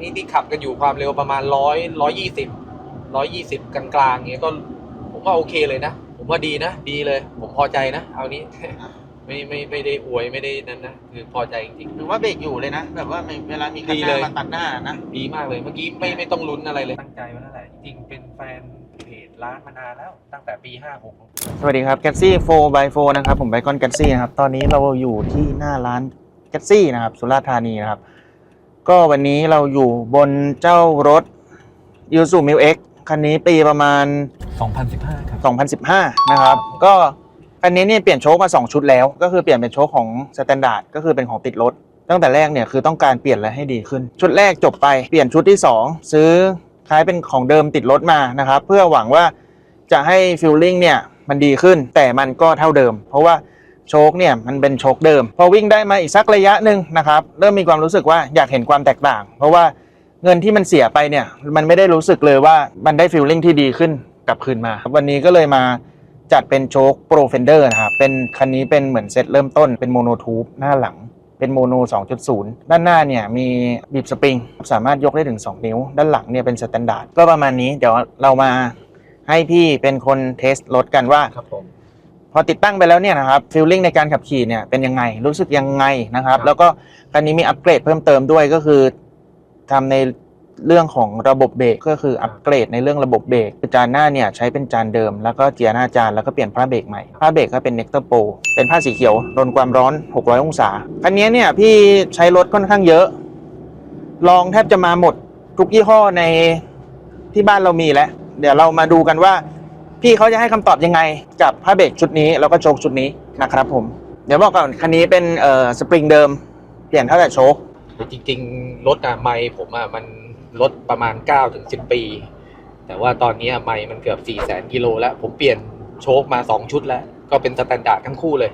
นี่ที่ขับกันอยู่ความเร็วประมาณร้อยร้อยยี่สิบร้อยยี่สิบกลางๆเงี้ยก็ผมว่าโอเคเลยนะ ผมว่าดีนะ ดีเลย ผมพอใจนะ เอานี้ ไม่ไม่ไม่ได้อวยไม่ได้นั้นนะคือพอใจจริงหรือว่าเบรกอยู่เลยนะ แบบว่าไม่เวลามีคันดีหเลน้าย มาตัดหน้านะๆดีมากเลยเมื่อกี้ไม่ไม่ต้องลุ้นอะไรเลย ตั้งใจไว้นั่นแหละ จริงๆ เป็นแฟนเพจร้านมานานแล้ว ตั้งแต่ปี 56 สวัสดีครับ g a t s y 4 by 4นะครับ ผมไบคอน g a t s y นะครับ ตอนนี้เราอยู่ที่หน้าร้าน g a t s y นะครับ สุราษฎร์ธานีนะครับ ก็วันนี้เราอยู่บนเจ้ารถ i s u m i l X คันนี้ปีประมาณ 2015 ครับ 2015 นะครับ ก็คันนี้เนี่ยเปลี่ยนโชคมา 2 ชุดแล้ว ก็คือเปลี่ยนเป็นโชคของสแตนดาร์ดก็คือเป็นของติดรถ ตั้งแต่แรกเนี่ยคือต้องการเปลี่ยนอะไรให้ดีขึ้น ชุดแรกจบไปเปลี่ยนชุดที่ 2 ซื้อคล้ายเป็นของเดิมติดรถมานะครับเพื่อหวังว่าจะให้ฟิลลิ่งเนี่ยมันดีขึ้นแต่มันก็เท่าเดิม เพราะว่า โชคเนี่ยมันเป็นโชคเดิม พอวิ่งได้มาอีกสักระยะหนึ่งนะครับเริ่มมีความรู้สึกว่าอยากเห็นความแตกต่าง เพราะว่าเงินที่มันเสียไปเนี่ยมันไม่ได้รู้สึกเลยว่ามันได้ฟิลลิ่งที่ดีขึ้นกลับคืนมา วันนี้ก็เลยมาจัดเป็นโชคโปรเฟนเดอร์นะครับเป็นคันนี้เป็นเหมือนเซตเริ่มต้นเป็นโมโนทูบหน้าหลังเป็นโมโน 2.0 ด้านหน้าเนี่ยมีบีบสปริง สามารถยกได้ถึง 2 นิ้ว ด้านหลังเนี่ยเป็นสแตนดาร์ดก็ประมาณนี้ เดี๋ยวเรามาให้พี่เป็นคนเทสรถกันว่าครับผม พอติดตั้งไปแล้วเนี่ยนะครับฟีลลิ่งในการขับขี่เนี่ยเป็นยังไงรู้สึกยังไงนะครับครับแล้วก็คันนี้มีอัปเกรดเพิ่มเติมด้วยก็คือทำในเรื่องของระบบเบรกก็คืออัปเกรดในเรื่องระบบเบรกคือจานหน้าเนี่ยใช้เป็นจานเดิม แล้วก็เจียร์หน้าจานแล้วก็เปลี่ยนผ้าเบรกใหม่ผ้าเบรกก็เป็นเน c เตอร์โปเป็นผ้าสีเขียวทนความร้อน 600 องศาคันนี้เนี่ยพี่ใช้รถค่อนข้างเยอะ ลองแทบจะมาหมดทุกยี่ห้อในที่บ้านเรามีแล้ว เดี๋ยวเรามาดูกันว่า พี่เขาจะให้คำตอบยังไงกับผ้าเบรกชุดนี้แล้วก็โชคชุดนี้นะครับผม เดี๋ยวบอกก่อนคันนี้เป็นเอ่อสปริงเดิม เปลี่ยนเท่าแต่โชคจริงๆ รถอะไมผมอะมันลดประมาณ9ถึง10 ปี แต่ว่าตอนนี้ไมมันเกือบ4 0 0 0 0 0กิโลแล้ว ผมเปลี่ยนโชคมา 2 ชุดแล้ว ก็เป็นสแตนดาร์ดทั้งคู่เลย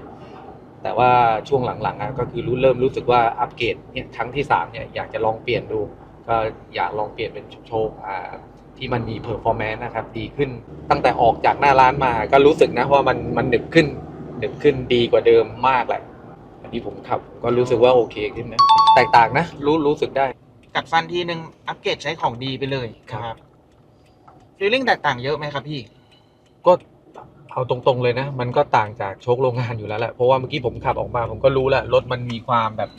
แต่ว่าช่วงหลังๆอะก็คือรู้เริ่มรู้สึกว่าอัปเกรดเนี่ยครั้งที่3เนี่ยอยากจะลองเปลี่ยนดู ก็อยากลองเปลี่ยนเป็นโชคอ่า ที่มันมีเพอร์ฟอร์แมนซ์นะครับดีขึ้น ตั้งแต่ออกจากหน้าร้านมาก็รู้สึกนะว่ามันมันหนึบขึ้นหนึบขึ้นดีกว่าเดิมมากแหละอันนี้ผมขับก็รู้สึกว่าโอเคขึ้นนะแตกต่างนะ รู้รู้สึกได้กัดฟันทีนึงอัปเกรดใช้ของดีไปเลยครับฟีลลิ่งแตกต่างเยอะไหมครับพี่ ก็เอาตรงๆเลยนะ มันก็ต่างจากโชคโรงงานอยู่แล้วแหละเพราะว่าเมื่อกี้ผมขับออกมา ผมก็รู้แหละรถมันมีความแบบ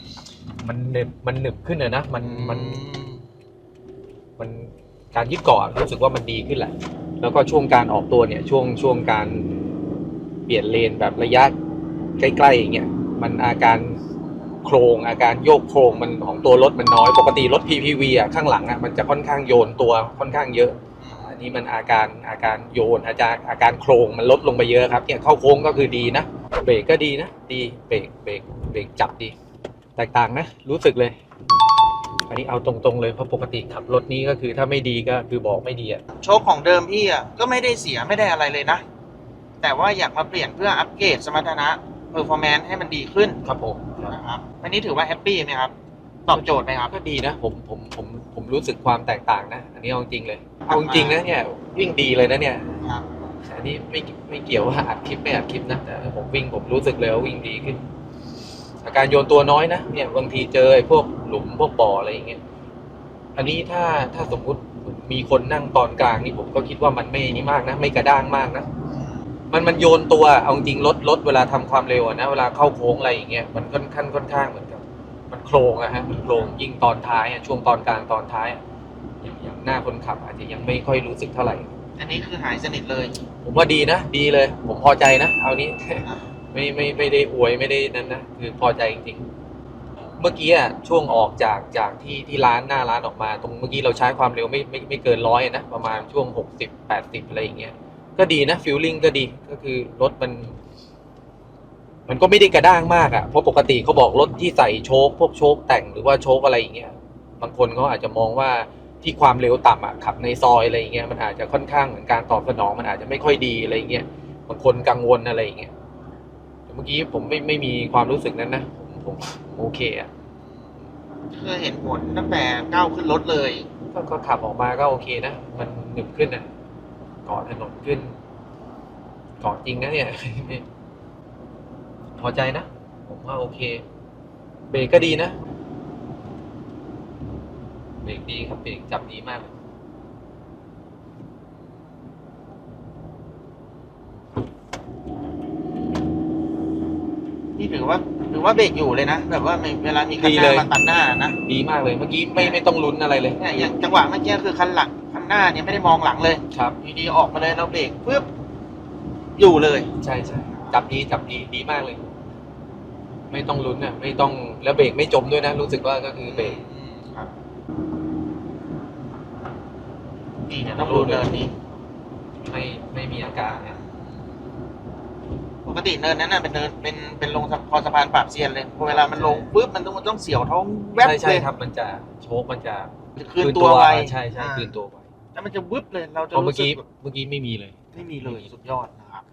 มันหนึบมันหนึบขึ้นอะนะมันมัน มัน การยึดเกาะรู้สึกว่ามันดีขึ้นแหละ แล้วก็ช่วงการออกตัวเนี่ยช่วงช่วงการเปลี่ยนเลนแบบระยะใกล้ๆอย่างเงี้ยมันอาการโครงอาการโยกโครงมันของตัวรถมันน้อยปกติรถ PPV อะข้างหลังอะมันจะค่อนข้างโยนตัวค่อนข้างเยอะอันนี้มันอาการอาการโยนอาการอาการโครงมันลดลงไปเยอะครับเนี่ยเข้าโค้งก็คือดีนะเบรกก็ดีนะ ดีเบรกเบรกเบรกจับดี แตกต่างนะรู้สึกเลย อันนี้เอาตรงๆเลยเพราะปกติขับรถนี้ก็คือถ้าไม่ดีก็คือบอกไม่ดีอะโชคของเดิมพี่อะก็ไม่ได้เสียไม่ได้อะไรเลยนะ แต่ว่าอยากมาเปลี่ยนเพื่ออัปเกรดสมรรถนะเพอร์ฟอร์แมนซ์ให้มันดีขึ้นครับผมนะครับอันนี้ถือว่าแฮปปี้ไหมครับ ตอบโจทย์ไหมครับก็ดีนะผมผมผมผมรู้สึกความแตกต่างนะ อันนี้เอาจริงเลยเอาจริงนะเนี่ยวิ่งดีเลยนะเนี่ยครับอันนี้ไม่ไม่เกี่ยวว่าอัดคลิปไม่อัดคลิปนะแต่ผมวิ่งผมรู้สึกเลยว่าวิ่งดีขึ้น อาการโยนตัวน้อยนะเนี่ยบางทีเจอไอ้พวกหลุมพวกบ่ออะไรอย่างเงี้ยอันนี้ถ้าถ้าสมมุติมีคนนั่งตอนกลางนี่ผมก็คิดว่ามันไม่นี่มากนะ ไม่กระด้างมากนะมันมันโยนตัวเอาจริงรถรถเวลาทำความเร็วอะนะเวลาเข้าโค้งอะไรอย่างเงี้ยมันค่อนข้างค่อนข้างเหมือนกับมันโครงอะฮะมันโครงยิ่งตอนท้ายอะช่วงตอนกลางตอนท้ายอะอย่างอย่างหน้าคนขับ อาจจะยังไม่ค่อยรู้สึกเท่าไหร่ อันนี้คือหายสนิทเลย ผมว่าดีนะ ดีเลย ผมพอใจนะ เอานี้ ไม่ไม่ไม่ได้อวยไม่ได้นั้นนะคือพอใจจริงๆ เมื่อกี้อะช่วงออกจากจากที่ที่ร้านหน้าร้านออกมา ตรงเมื่อกี้เราใช้ความเร็วไม่ไม่ไม่เกินร้อยนะประมาณช่วงหกสิบแปดสิบอะไรอย่างเงี้ยก็ดีนะฟิลลิ่งก็ดีก็คือรถมัน มันก็ไม่ได้กระด้างมากอะ่ะเพราะปกติเขาบอกรถที่ใส่โชคพวกโชคแต่งหรือว่าโชคอะไรอย่างเงี้ยบางคนเขาอาจจะมองว่าที่ความเร็วต่ำอะขับในซอยอะไรอย่างเงี้ยมันอาจจะค่อนข้างเหมือนการตอบสนองมันอาจจะไม่ค่อยดีอะไรอย่างเงี้ยบางคนกังวลอะไรอย่างเงี้ย มื่อกี้ผมไม่ไม่มีความรู้สึกนั้นนะผมผมผมโอเคอะคือเห็นผลตั้งแต่ก้าวขึ้นรถเลย ก็ก็ขับออกมาก็โอเคนะ มันหนึบขึ้นนะเกาะถนนขึ้นเกาะจริงนะเนี่ยพอใจนะ ผมว่าโอเค เบรกก็ดีนะ เบรกดีครับเบรกจับดีมากเลย นี่ ถือว่าถือว่าเบรกอยู่เลยนะแบบว่าไม่เวลามีคันหน้ามาตัดหน้านะดีมากเลย เมื่อกี้ไม่ไม่ต้องลุ้นอะไรเลยเนี่ยอย่างจังหวะเมื่อกี้คือคันหลังคันหน้าเนี่ยไม่ได้มองหลังเลยครับ อยู่ดีออกมาเลยเราเบรกปุ๊บอยู่เลย ใช่ใช่จับดีจับดีดีมากเลย ไม่ต้องลุ้นอะ ไม่ต้องแล้วเบรกไม่จมด้วยนะ รู้สึกว่าก็คือเบรก อืมครับนี่เนี่ยต้องดูเนินนี้ไม่ไม่มีอาการเนี่ย ปกติเนินนั้นน่ะเป็นเนินเป็นเป็นลงคอสะพานปราบเซียนเลยพอเวลามันลงปุ๊บมันต้องมันต้องเสียวท้องแวบใช่ใช่เลยครับมันจะโชคมันจะคืนตัวไวใช่ใช่อ่าคืนตัวไวแล้วมันจะวึบเลยเราจะเพราะเมื่รู้อสึกี้กแบบเมื่อกี้ไม่มีเลย ไม่มีเลยสุดยอดนะครับ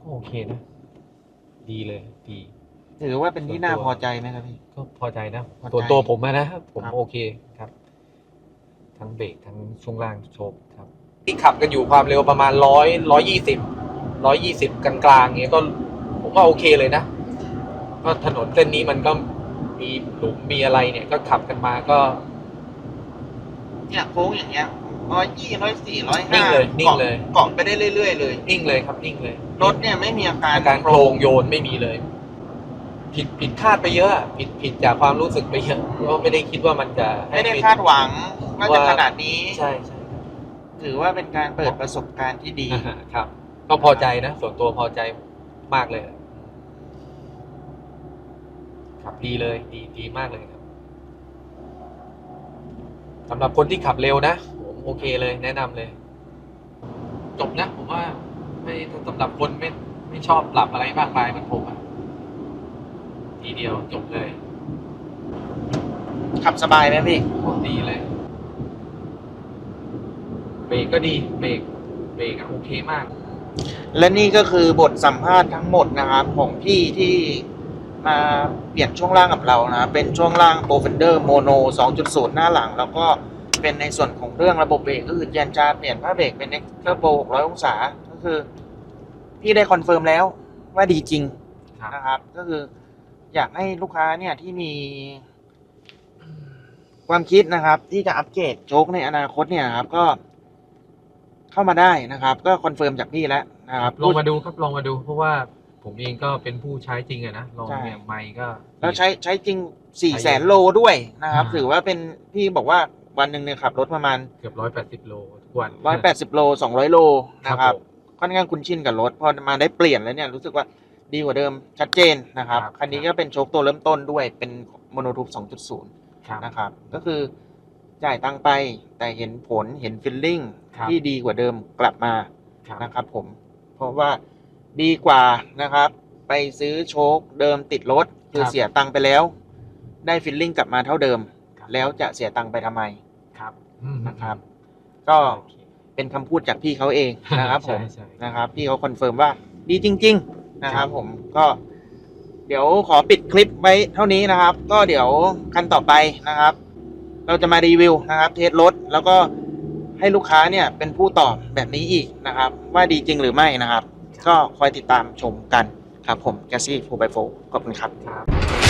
ก็โอเคนะ ดีเลยดี ถือว่าเป็นที่น่าพอใจไหมครับพี่ ก็พอใจนะพอใจส่วนตัวผมอะนะผมครับ โอเคครับ ทั้งเบรกทั้งช่วงล่างโชคครับ ที่ขับกันอยู่ความเร็วประมาณร้อยร้อยยี่สิบ ร้อยยี่สิบกลางๆเงี้ยก็ผมว่าโอเคเลยนะก็ถนนเส้นนี้มันก็มีหลุมมีอะไรเนี่ย ก็ขับกันมาก็เนี่ยโค้งอย่างเงี้ยร้อยยี่ร้อยสี่ร้อยนิ่ห้างเลยนิ่งเลยเกาะไปได้เรื่อยๆเลย นิ่งเลยครับนิ่งเลย รถเนี่ยไม่มีอาการอาการโครงโยนไม่มีเลย ผิดผิดคาดไปเยอะอะผิดผิดจากความรู้สึกไปเยอะก็ไม่ได้คิดว่ามันจะให้ไม่ได้เป็น คาดหวังว่าจะว่า ขนาดนี้ ใช่ใช่ครับถือว่าเป็นการเปิดประสบการณ์ที่ดี อ่าฮะครับ ก็พอใจนะ ส่วนตัวพอใจมากเลย ขับดีเลย ดีดีมากเลยครับสำหรับคนที่ขับเร็วนะผมโอเคเลย แนะนำเลย จบนะ ผมว่า ไม่สำหรับคนไม่ไม่ชอบปรับอะไรมากมายเหมือนผมอะทีเดียวจบเลย ขับสบายไหมพี่โคตรดีเลยเบรกก็ดีเบรกเบรกอะโอเคมาก และนี่ก็คือบทสัมภาษณ์ทั้งหมดนะครับของพี่ที่มาเปลี่ยนช่วงล่างกับเรานะ เป็นช่วงล่าง p r o f e n d e r Mono 2.0 หน้าหลัง แล้วก็เป็นในส่วนของเรื่องระบบเบรกก็คือยันจาเปลี่ยนผ้าเบรกเป็น X Turbo 600 องศา ก็คือ พี่ได้คอนเฟิร์มแล้วว่าดีจริงรนะครับ ก็คืออยากให้ลูกค้าเนี่ยที่มี ความคิดนะครับ ที่จะอัปเกรดโจ๊กในอนาคตเนี่ยครับก็ เข้ามาได้นะครับ ก็คอนเฟิร์มจากพี่แล้วนะครับ ลองมาดูครับลองมาดู เพราะว่าผมเองก็เป็นผู้ใช้จริงอะนะลองใช่ เนี่ยไม่ก็ แล้วใช้ใช้จริง4ี่ใช้แสเยนอะโลด้วยนะครับ อ่า ถือว่าเป็นพี่บอกว่าวันหนึ่งเนี่ยขับรถประมาณ เกือบร้อยแปดสิบโลทุกวัน180 โล 200 โลนะครับผมค่อนข้างคุ้นชินกับรถ พอมาได้เปลี่ยนแล้วเนี่ยรู้สึกว่าดีกว่าเดิมชัดเจนนะครับ ครับ คันนี้ก็เป็นโชคตัวเริ่มต้นด้วยเป็นโมโนทูป2.0 ครับ นะครับก็คือ จ่ายตังค์ไป แต่เห็นผลเห็นฟิลลิ่งครับที่ดีกว่าเดิมกลับมาครับ นะครับผม เพราะว่าดีกว่านะครับ ไปซื้อโชคเดิมติดรถคือครับเสียตังค์ไปแล้ว ได้ฟิลลิ่งกลับมาเท่าเดิม ครับ แล้วจะเสียตังค์ไปทำไมครับอืมนะครับ ก็โอเคเป็นคำพูดจากพี่เขาเองนะครับผม ใช่ใช่ นะครับพี่เขาคอนเฟิร์มว่าดีจริง ๆ นะคครัรับบ ผมก็ เดี๋ยวขอปิดคลิปไว้เท่านี้นะครับ ก็เดี๋ยวคันต่อไปนะครับ เราจะมารีวิวนะครับเทสรถแล้วก็ให้ลูกค้าเนี่ยเป็นผู้ตอบแบบนี้อีกนะครับ ว่าดีจริงหรือไม่นะครับ ก็คอยติดตามชมกันครับผมแกซี่ฟูไบโฟขอบคุณครับครับ